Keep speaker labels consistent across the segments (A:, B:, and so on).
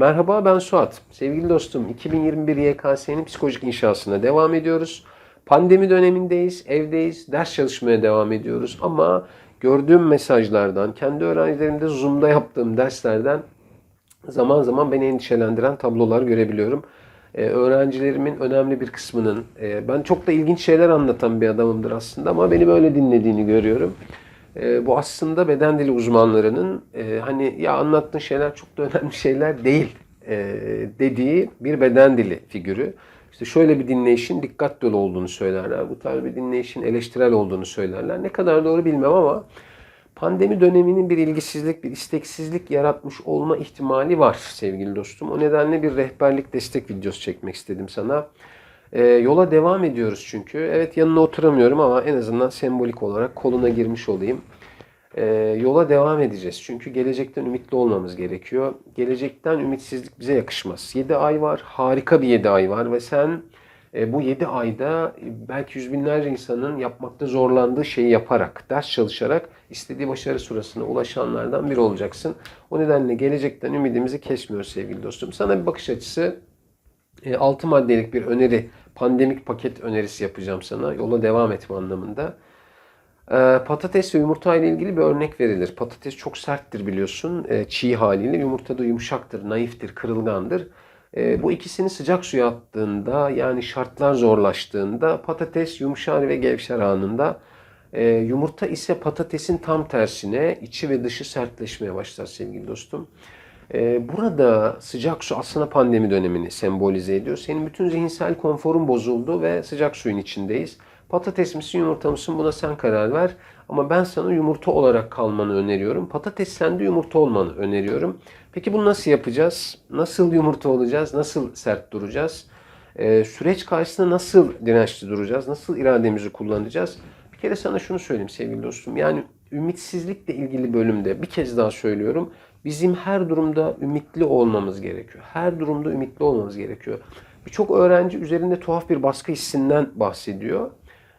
A: Merhaba ben Suat. Sevgili dostum 2021 YKS'nin psikolojik inşasına devam ediyoruz. Pandemi dönemindeyiz, evdeyiz, ders çalışmaya devam ediyoruz. Ama gördüğüm mesajlardan, kendi öğrencilerimde Zoom'da yaptığım derslerden zaman zaman beni endişelendiren tablolar görebiliyorum. Ee, öğrencilerimin önemli bir kısmının, e, ben çok da ilginç şeyler anlatan bir adamımdır aslında ama beni böyle dinlediğini görüyorum. E, bu aslında beden dili uzmanlarının e, hani ya anlattığın şeyler çok da önemli şeyler değil e, dediği bir beden dili figürü. İşte şöyle bir dinleyişin dikkat dolu olduğunu söylerler. Bu tarz bir dinleyişin eleştirel olduğunu söylerler. Ne kadar doğru bilmem ama pandemi döneminin bir ilgisizlik, bir isteksizlik yaratmış olma ihtimali var sevgili dostum. O nedenle bir rehberlik destek videosu çekmek istedim sana. E, yola devam ediyoruz çünkü. Evet yanına oturamıyorum ama en azından sembolik olarak koluna girmiş olayım. E, yola devam edeceğiz. Çünkü gelecekten ümitli olmamız gerekiyor. Gelecekten ümitsizlik bize yakışmaz. 7 ay var. Harika bir 7 ay var ve sen e, bu 7 ayda belki yüz binlerce insanın yapmakta zorlandığı şeyi yaparak, ders çalışarak istediği başarı sırasına ulaşanlardan biri olacaksın. O nedenle gelecekten ümidimizi kesmiyoruz sevgili dostum. Sana bir bakış açısı 6 maddelik bir öneri, pandemik paket önerisi yapacağım sana. Yola devam etme anlamında. Ee, Patates ve yumurta ile ilgili bir örnek verilir. Patates çok serttir biliyorsun. Ee, Çiğ haliyle. Yumurta da yumuşaktır, naiftir, kırılgandır. Ee, Bu ikisini sıcak suya attığında yani şartlar zorlaştığında patates yumuşar ve gevşer anında. Ee, Yumurta ise patatesin tam tersine içi ve dışı sertleşmeye başlar sevgili dostum. Ee, Burada sıcak su aslında pandemi dönemini sembolize ediyor. Senin bütün zihinsel konforun bozuldu ve sıcak suyun içindeyiz. Patates misin yumurta mısın buna sen karar ver. Ama ben sana yumurta olarak kalmanı öneriyorum. Patates sende yumurta olmanı öneriyorum. Peki bunu nasıl yapacağız? Nasıl yumurta olacağız? Nasıl sert duracağız? Ee, süreç karşısında nasıl dirençli duracağız? Nasıl irademizi kullanacağız? Bir kere sana şunu söyleyeyim sevgili dostum. Yani ümitsizlikle ilgili bölümde bir kez daha söylüyorum. Bizim her durumda ümitli olmamız gerekiyor. Her durumda ümitli olmamız gerekiyor. Birçok öğrenci üzerinde tuhaf bir baskı hissinden bahsediyor.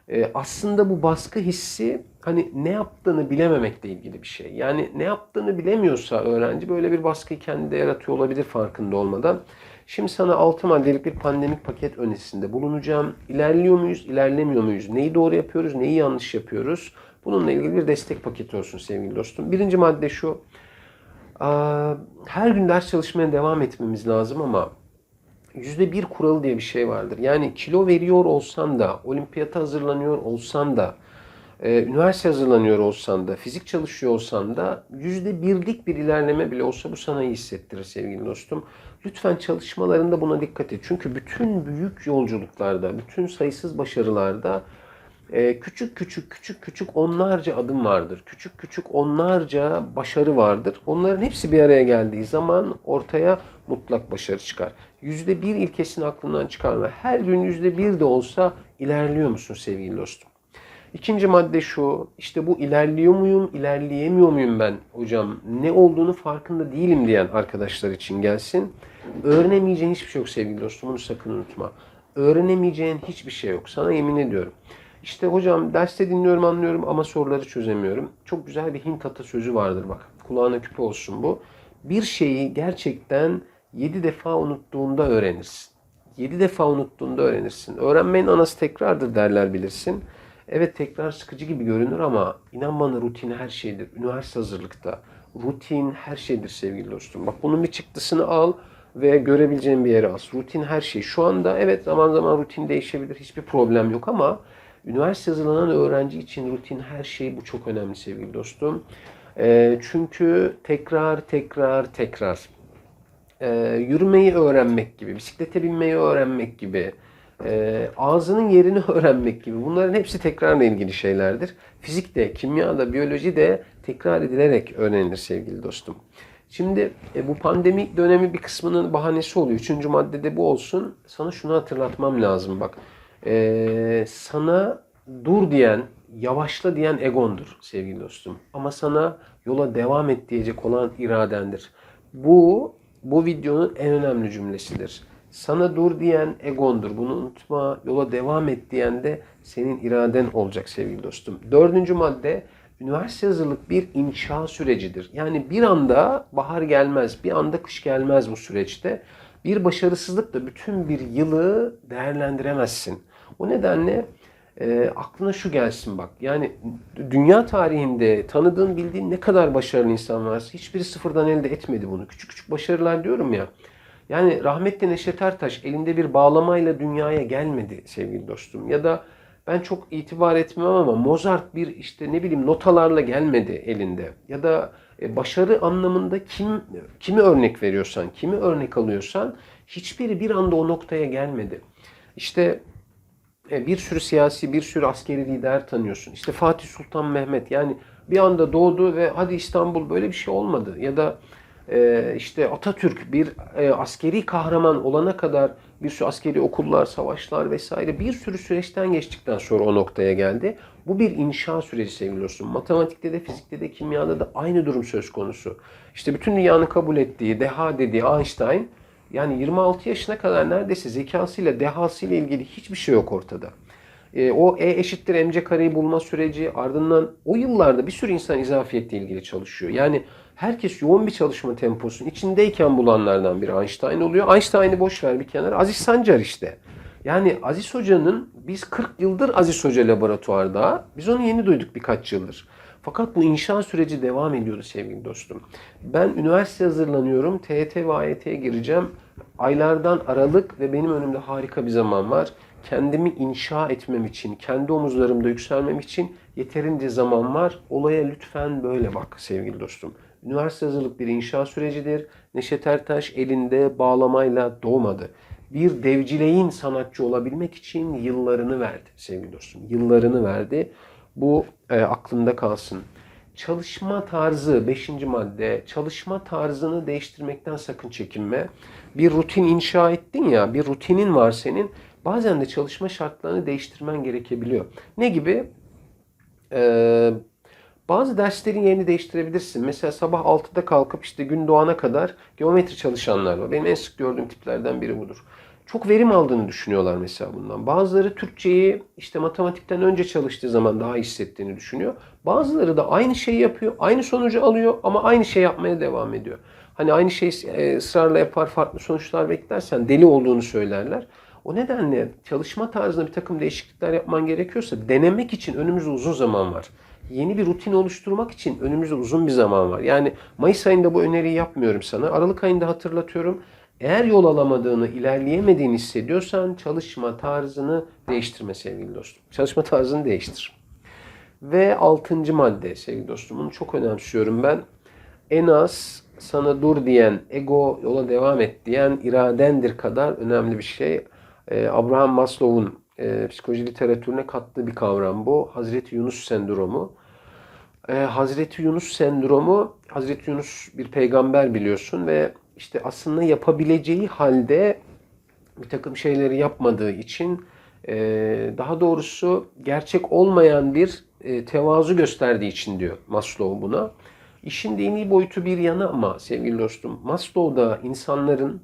A: Ee, aslında bu baskı hissi hani ne yaptığını bilememekle ilgili bir şey. Yani ne yaptığını bilemiyorsa öğrenci böyle bir baskıyı kendinde yaratıyor olabilir farkında olmadan. Şimdi sana 6 maddelik bir pandemik paket önerisinde bulunacağım. İlerliyor muyuz, ilerlemiyor muyuz? Neyi doğru yapıyoruz, neyi yanlış yapıyoruz? Bununla ilgili bir destek paketi olsun sevgili dostum. Birinci madde şu. Her gün ders çalışmaya devam etmemiz lazım ama yüzde bir kuralı diye bir şey vardır. Yani kilo veriyor olsan da, olimpiyata hazırlanıyor olsan da, e, üniversite hazırlanıyor olsan da, fizik çalışıyor olsan da yüzde birlik bir ilerleme bile olsa bu sana iyi hissettirir sevgili dostum. Lütfen çalışmalarında buna dikkat et. Çünkü bütün büyük yolculuklarda, bütün sayısız başarılarda e, küçük küçük küçük küçük onlarca adım vardır. Küçük küçük onlarca başarı vardır. Onların hepsi bir araya geldiği zaman ortaya mutlak başarı çıkar. Yüzde bir ilkesini aklından çıkarma. Her gün yüzde bir de olsa ilerliyor musun sevgili dostum? İkinci madde şu, işte bu ilerliyor muyum, ilerleyemiyor muyum ben hocam, ne olduğunu farkında değilim diyen arkadaşlar için gelsin. Öğrenemeyeceğin hiçbir şey yok sevgili dostum, bunu sakın unutma. Öğrenemeyeceğin hiçbir şey yok, sana yemin ediyorum. İşte hocam derste dinliyorum anlıyorum ama soruları çözemiyorum. Çok güzel bir Hint atasözü vardır bak, kulağına küpe olsun bu. Bir şeyi gerçekten 7 defa unuttuğunda öğrenirsin. 7 defa unuttuğunda öğrenirsin. Öğrenmenin anası tekrardır derler bilirsin. Evet tekrar sıkıcı gibi görünür ama inan bana rutin her şeydir. Üniversite hazırlıkta rutin her şeydir sevgili dostum. Bak bunun bir çıktısını al ve görebileceğin bir yere as. Rutin her şey. Şu anda evet zaman zaman rutin değişebilir. Hiçbir problem yok ama üniversite hazırlanan öğrenci için rutin her şey bu çok önemli sevgili dostum. Ee, çünkü tekrar tekrar tekrar e, yürümeyi öğrenmek gibi, bisiklete binmeyi öğrenmek gibi, e, ağzının yerini öğrenmek gibi bunların hepsi tekrarla ilgili şeylerdir. Fizik de, kimya da, biyoloji de tekrar edilerek öğrenilir sevgili dostum. Şimdi e, bu pandemi dönemi bir kısmının bahanesi oluyor. Üçüncü maddede bu olsun. Sana şunu hatırlatmam lazım bak. E, sana dur diyen, yavaşla diyen egondur sevgili dostum. Ama sana yola devam et diyecek olan iradendir. Bu bu videonun en önemli cümlesidir. Sana dur diyen egondur. Bunu unutma. Yola devam et diyen de senin iraden olacak sevgili dostum. Dördüncü madde Üniversite hazırlık bir inşa sürecidir. Yani bir anda bahar gelmez, bir anda kış gelmez bu süreçte. Bir başarısızlıkla bütün bir yılı değerlendiremezsin. O nedenle e, aklına şu gelsin bak. Yani dünya tarihinde tanıdığın, bildiğin ne kadar başarılı insan varsa hiçbiri sıfırdan elde etmedi bunu. Küçük küçük başarılar diyorum ya. Yani rahmetli Neşet Ertaş elinde bir bağlamayla dünyaya gelmedi sevgili dostum. Ya da ben çok itibar etmem ama Mozart bir işte ne bileyim notalarla gelmedi elinde. Ya da e, başarı anlamında kim kimi örnek veriyorsan, kimi örnek alıyorsan hiçbiri bir anda o noktaya gelmedi. İşte bir sürü siyasi, bir sürü askeri lider tanıyorsun. İşte Fatih Sultan Mehmet yani bir anda doğdu ve hadi İstanbul böyle bir şey olmadı. Ya da e, işte Atatürk bir e, askeri kahraman olana kadar bir sürü askeri okullar, savaşlar vesaire bir sürü süreçten geçtikten sonra o noktaya geldi. Bu bir inşa süreci sevgili dostum. Matematikte de, fizikte de, kimyada da aynı durum söz konusu. İşte bütün dünyanın kabul ettiği, deha dediği Einstein yani 26 yaşına kadar neredeyse zekasıyla, dehasıyla ilgili hiçbir şey yok ortada. E, o E eşittir mc kareyi bulma süreci ardından o yıllarda bir sürü insan izafiyetle ilgili çalışıyor. Yani herkes yoğun bir çalışma temposunun içindeyken bulanlardan biri Einstein oluyor. Einstein'ı boş ver bir kenara. Aziz Sancar işte. Yani Aziz Hoca'nın biz 40 yıldır Aziz Hoca laboratuvarda. Biz onu yeni duyduk birkaç yıldır. Fakat bu inşa süreci devam ediyordu sevgili dostum. Ben üniversite hazırlanıyorum. TET ve AYT'ye gireceğim. Aylardan Aralık ve benim önümde harika bir zaman var. Kendimi inşa etmem için, kendi omuzlarımda yükselmem için yeterince zaman var. Olaya lütfen böyle bak sevgili dostum. Üniversite hazırlık bir inşa sürecidir. Neşet Ertaş elinde bağlamayla doğmadı. Bir devcileyin sanatçı olabilmek için yıllarını verdi sevgili dostum. Yıllarını verdi. Bu e, aklında kalsın. Çalışma tarzı 5. madde. Çalışma tarzını değiştirmekten sakın çekinme. Bir rutin inşa ettin ya, bir rutinin var senin. Bazen de çalışma şartlarını değiştirmen gerekebiliyor. Ne gibi? Ee, bazı derslerin yerini değiştirebilirsin. Mesela sabah 6'da kalkıp işte gün doğana kadar geometri çalışanlar var. Benim en sık gördüğüm tiplerden biri budur. Çok verim aldığını düşünüyorlar mesela bundan. Bazıları Türkçeyi işte matematikten önce çalıştığı zaman daha hissettiğini düşünüyor. Bazıları da aynı şeyi yapıyor, aynı sonucu alıyor ama aynı şey yapmaya devam ediyor. Hani aynı şeyi e, ısrarla yapar, farklı sonuçlar beklersen deli olduğunu söylerler. O nedenle çalışma tarzında bir takım değişiklikler yapman gerekiyorsa denemek için önümüzde uzun zaman var. Yeni bir rutin oluşturmak için önümüzde uzun bir zaman var. Yani Mayıs ayında bu öneriyi yapmıyorum sana. Aralık ayında hatırlatıyorum. Eğer yol alamadığını, ilerleyemediğini hissediyorsan çalışma tarzını değiştirme sevgili dostum. Çalışma tarzını değiştir. Ve altıncı madde sevgili dostum. Bunu çok önemsiyorum ben. En az sana dur diyen, ego yola devam et diyen iradendir kadar önemli bir şey. Ee, Abraham Maslow'un e, psikoloji literatürüne kattığı bir kavram bu. Hazreti Yunus sendromu. Ee, Hazreti Yunus sendromu, Hazreti Yunus bir peygamber biliyorsun ve işte aslında yapabileceği halde bir takım şeyleri yapmadığı için e, daha doğrusu gerçek olmayan bir e, tevazu gösterdiği için diyor Maslow buna. İşin dini boyutu bir yana ama sevgili dostum Maslow da insanların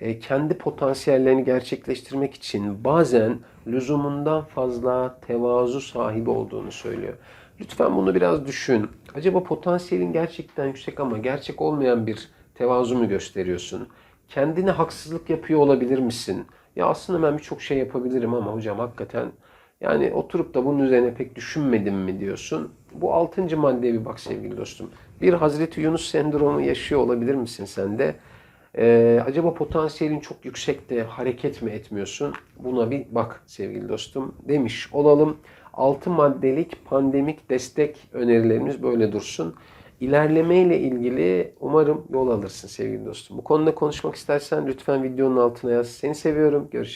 A: e, kendi potansiyellerini gerçekleştirmek için bazen lüzumundan fazla tevazu sahibi olduğunu söylüyor. Lütfen bunu biraz düşün. Acaba potansiyelin gerçekten yüksek ama gerçek olmayan bir tevazu mu gösteriyorsun? Kendine haksızlık yapıyor olabilir misin? Ya aslında ben birçok şey yapabilirim ama hocam hakikaten yani oturup da bunun üzerine pek düşünmedim mi diyorsun. Bu altıncı maddeye bir bak sevgili dostum. Bir Hazreti Yunus sendromu yaşıyor olabilir misin sen de? Ee, acaba potansiyelin çok yüksek de hareket mi etmiyorsun? Buna bir bak sevgili dostum demiş olalım. 6 maddelik pandemik destek önerilerimiz böyle dursun. İlerlemeyle ilgili umarım yol alırsın sevgili dostum. Bu konuda konuşmak istersen lütfen videonun altına yaz. Seni seviyorum. Görüşürüz.